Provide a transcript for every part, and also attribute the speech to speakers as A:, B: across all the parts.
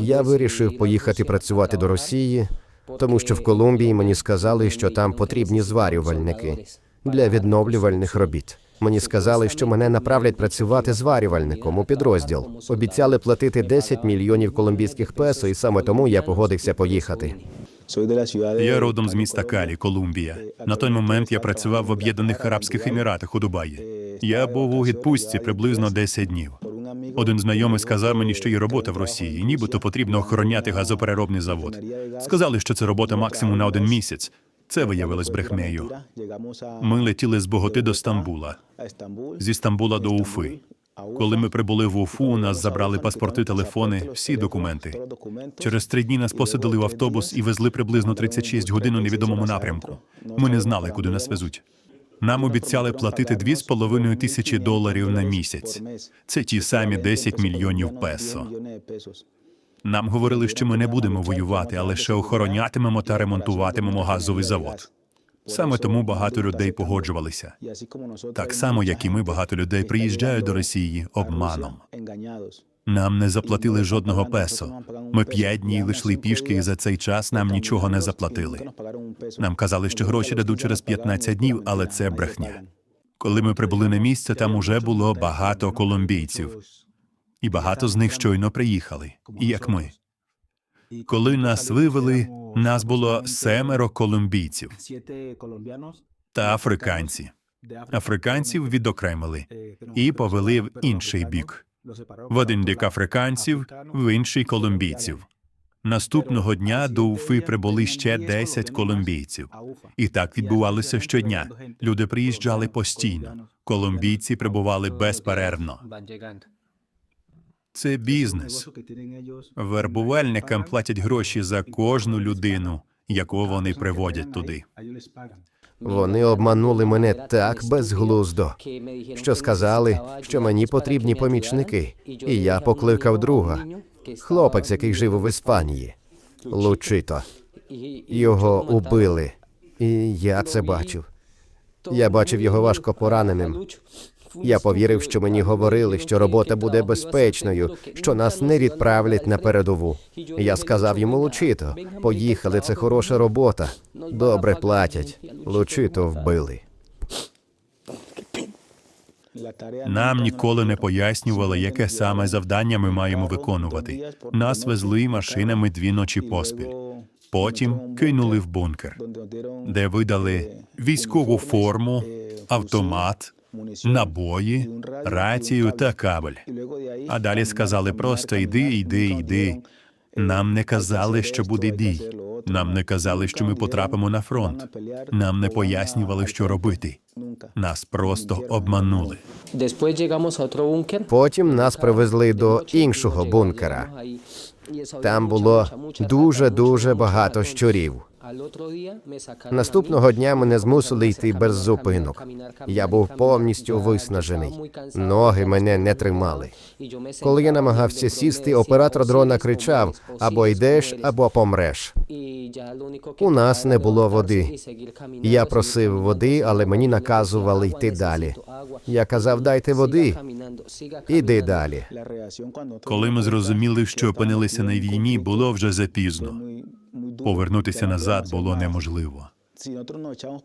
A: Я вирішив поїхати працювати до Росії, тому що в Колумбії мені сказали, що там потрібні зварювальники для відновлювальних робіт. Мені сказали, що мене направлять працювати зварювальником у підрозділ. Обіцяли платити 10 мільйонів колумбійських песо, і саме тому я погодився поїхати.
B: Я родом з міста Калі, Колумбія. На той момент я працював в Об'єднаних Арабських Еміратах у Дубаї. Я був у відпустці приблизно 10 днів. Один знайомий сказав мені, що є робота в Росії, нібито потрібно охороняти газопереробний завод. Сказали, що це робота максимум на один місяць. Це виявилось брехнею. Ми летіли з Боготи до Стамбула, зі Стамбула до Уфи. Коли ми прибули в Уфу, нас забрали паспорти, телефони, всі документи. Через три дні нас посадили в автобус і везли приблизно 36 годин у невідомому напрямку. Ми не знали, куди нас везуть. Нам обіцяли платити 2,5 тисячі доларів на місяць. Це ті самі 10 мільйонів песо. Нам говорили, що ми не будемо воювати, а лише охоронятимемо та ремонтуватимемо газовий завод. Саме тому багато людей погоджувалися. Так само, як і ми, багато людей приїжджають до Росії обманом. Нам не заплатили жодного песо. Ми п'ять днів йшли пішки, і за цей час нам нічого не заплатили. Нам казали, що гроші дадуть через 15 днів, але це брехня. Коли ми прибули на місце, там уже було багато колумбійців, і багато з них щойно приїхали, як ми. Коли нас вивели, нас було семеро колумбійців та африканці. Африканців відокремили і повели в інший бік. В один бік африканців, в інший колумбійців. Наступного дня до Уфи прибули ще 10 колумбійців. І так відбувалося щодня. Люди приїжджали постійно. Колумбійці прибували безперервно. Це бізнес. Вербувальникам платять гроші за кожну людину, яку вони приводять туди.
A: Вони обманули мене так безглуздо, що сказали, що мені потрібні помічники, і я покликав друга, хлопець, який жив в Іспанії, Лучито. Його убили, і я це бачив. Я бачив його важко пораненим. Я повірив, що мені говорили, що робота буде безпечною, що нас не відправлять на передову. Я сказав йому Лучито, поїхали, це хороша робота. Добре платять. Лучито вбили.
B: Нам ніколи не пояснювали, яке саме завдання ми маємо виконувати. Нас везли машинами дві ночі поспіль. Потім кинули в бункер, де видали військову форму, автомат, набої, рацію та кабель. А далі сказали просто йди, йди, йди. Нам не казали, що буде бій. Нам не казали, що ми потрапимо на фронт. Нам не пояснювали, що робити. Нас просто обманули.
A: Потім нас привезли до іншого бункера. Там було дуже дуже багато щурів. Наступного дня мене змусили йти без зупинок. Я був повністю виснажений. Ноги мене не тримали. Коли я намагався сісти, оператор дрона кричав: або йдеш, або помреш. У нас не було води. Я просив води, але мені наказували йти далі. Я казав, дайте води, іди далі.
B: Коли ми зрозуміли, що опинилися на війні, було вже запізно. Повернутися назад було неможливо,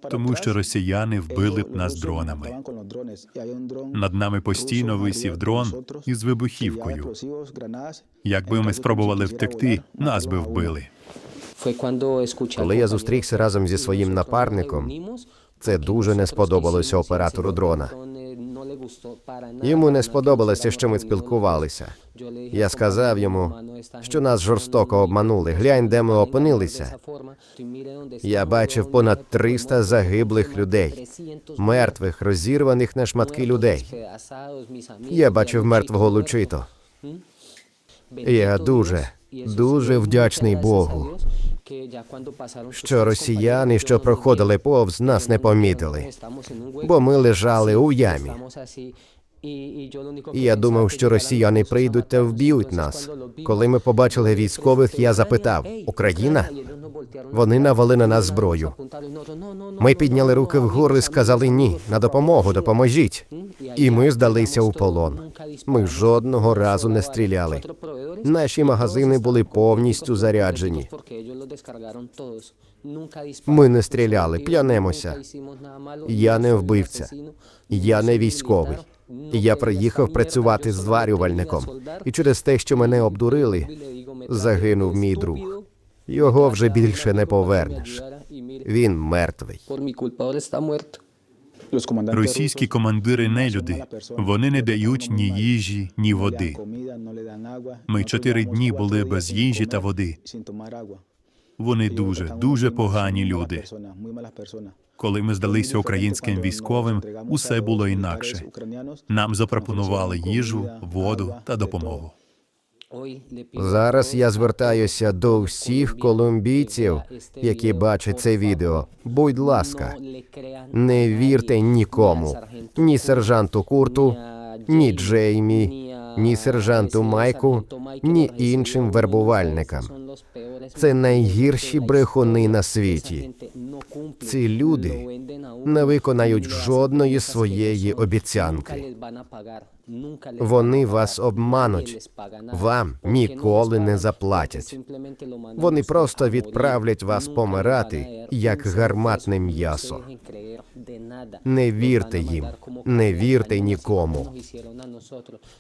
B: тому що росіяни вбили б нас дронами. Над нами постійно висів дрон із вибухівкою. Якби ми спробували втекти, нас би вбили.
A: Коли я зустрівся разом зі своїм напарником, це дуже не сподобалося оператору дрона. Йому не сподобалося, що ми спілкувалися. Я сказав йому, що нас жорстоко обманули. Глянь, де ми опинилися. Я бачив понад 300 загиблих людей, мертвих, розірваних на шматки людей. Я бачив мертвого Лучито. Я дуже, дуже вдячний Богу, що росіяни, що проходили повз, нас не помітили, бо ми лежали у ямі. І я думав, що росіяни прийдуть та вб'ють нас. Коли ми побачили військових, я запитав: Україна? Вони навели на нас зброю. Ми підняли руки вгору і сказали ні, на допомогу, допоможіть. І ми здалися у полон. Ми жодного разу не стріляли. Наші магазини були повністю заряджені. Ми не стріляли, п'янемося. Я не вбивця. Я не військовий. Я приїхав працювати з зварювальником. І через те, що мене обдурили, загинув мій друг. Його вже більше не повернеш. Він мертвий.
B: Російські командири нелюди. Вони не дають ні їжі, ні води. Ми чотири дні були без їжі та води. Вони дуже, дуже погані люди. Коли ми здалися українським військовим, усе було інакше. Нам запропонували їжу, воду та допомогу.
A: Зараз я звертаюся до всіх колумбійців, які бачать це відео. Будь ласка, не вірте нікому, ні сержанту Курту, ні Джеймі, ні сержанту Майку, ні іншим вербувальникам. Це найгірші брехуни на світі. Ці люди не виконають жодної своєї обіцянки. Вони вас обмануть. Вам ніколи не заплатять. Вони просто відправлять вас помирати, як гарматне м'ясо. Не вірте їм, не вірте нікому.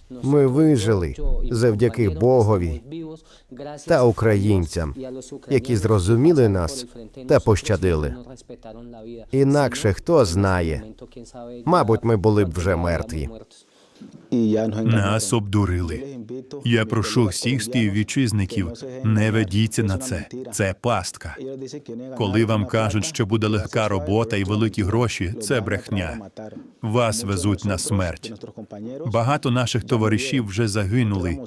A: Ми вижили завдяки Богові та українцям, які зрозуміли нас та пощадили. Інакше хто знає, мабуть, ми були б вже мертві.
B: Нас обдурили. Я прошу всіх співвітчизників, не ведіться на це. Це пастка. Коли вам кажуть, що буде легка робота і великі гроші, це брехня. Вас везуть на смерть. Багато наших товаришів вже загинули.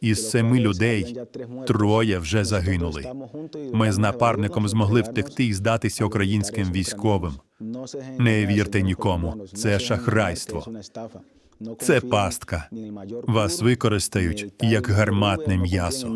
B: Із семи людей троє вже загинули. Ми з напарником змогли втекти і здатися українським військовим. Не вірте нікому. Це шахрайство. Це пастка. Вас використають як гарматне м'ясо.